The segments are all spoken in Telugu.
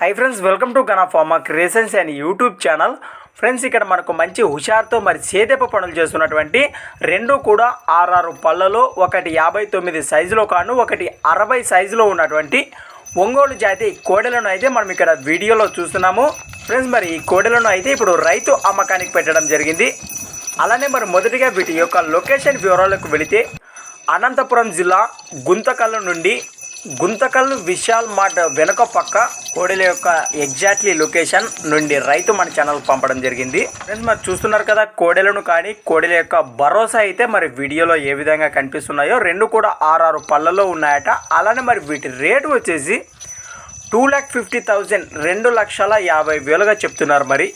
Hi friends welcome to Gana pharma creations and YouTube channel friends ఇక్కడ మనకు మంచి హుషారుతో మరి సేదెప పనులు చేస్తున్నటువంటి రెండు కూడా ఆరారు పళ్ళలో ఒకటి యాభై తొమ్మిది సైజులో కాను ఒకటి అరవై సైజులో ఉన్నటువంటి ఒంగోలు జాతి కోడెలను అయితే మనం ఇక్కడ వీడియోలో చూస్తున్నాము. ఫ్రెండ్స్ మరి ఈ కోడెలను అయితే ఇప్పుడు రైతు అమ్మకానికి పెట్టడం జరిగింది. అలానే మరి మొదటిగా వీటి యొక్క లొకేషన్ వివరాలకు వెళితే అనంతపురం జిల్లా గుంతకల్లు నుండి గుంతకల్లు విశాల్ మార్ట్ వెనుక పక్క కోడెల యొక్క ఎగ్జాక్ట్లీ లొకేషన్ నుండి రైతు మన ఛానల్ పంపడం జరిగింది. ఫ్రెండ్స్ మరి చూస్తున్నారు కదా కోడెలను కానీ కోడెల యొక్క భరోసా అయితే మరి వీడియోలో ఏ విధంగా కనిపిస్తున్నాయో రెండు కూడా ఆరారు పళ్ళలో ఉన్నాయట. అలానే మరి వీటి రేటు వచ్చేసి టూ ల్యాక్ ఫిఫ్టీ థౌజండ్ రెండు లక్షల యాభై వేలుగా చెప్తున్నారు మరి.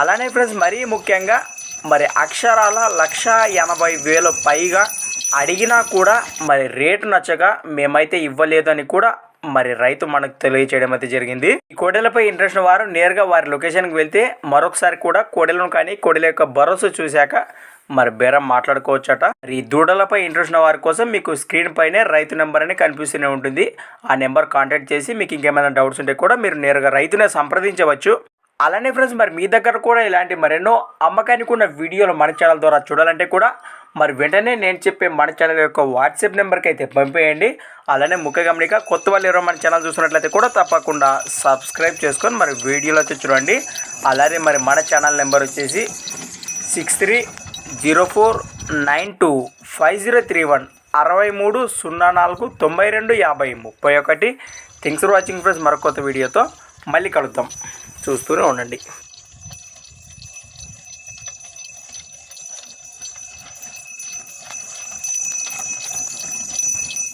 అలానే ఫ్రెండ్స్ మరీ ముఖ్యంగా మరి అక్షరాల లక్ష ఎనభై వేలు పైగా అడిగినా కూడా మరి రేటు నచ్చక మేమైతే ఇవ్వలేదని కూడా మరి రైతు మనకు తెలియచేయడం అయితే జరిగింది. ఈ కోడెలపై ఇంట్రెస్ట్ వారు నేరుగా వారి లొకేషన్కి వెళ్తే మరొకసారి కూడా కోడెలను కానీ కోడెల యొక్క భరోసా చూశాక మరి బేరం మాట్లాడుకోవచ్చట. మరి ఈ దూడలపై ఇంట్రెస్ట్ ఉన్న వారి కోసం మీకు స్క్రీన్ పైనే రైతు నెంబర్ అని కనిపిస్తూనే ఉంటుంది. ఆ నెంబర్ కాంటాక్ట్ చేసి మీకు ఇంకేమైనా డౌట్స్ ఉంటే కూడా మీరు నేరుగా రైతునే సంప్రదించవచ్చు. అలానే ఫ్రెండ్స్ మరి మీ దగ్గర కూడా ఇలాంటి మరెన్నో అమ్మకానికి ఉన్న వీడియోలు మన ఛానల్ ద్వారా చూడాలంటే కూడా మరి వెంటనే నేను చెప్పే మన ఛానల్ యొక్క వాట్సాప్ నెంబర్కి అయితే పంపేయండి. అలానే ముఖ్య గమనిక కొత్త వాళ్ళు ఎవరో మన ఛానల్ చూసినట్లయితే కూడా తప్పకుండా సబ్స్క్రైబ్ చేసుకొని మరి వీడియోలో వచ్చి చూడండి. అలానే మరి మన ఛానల్ నెంబర్ వచ్చేసి six three zero four nine two five zero three one అరవై మూడు సున్నా నాలుగు తొంభై రెండు యాభై ముప్పై ఒకటి. Thanks for watching friends. మరొక కొత్త వీడియోతో మళ్ళీ కలుద్దాం. చూస్తూనే ఉండండి.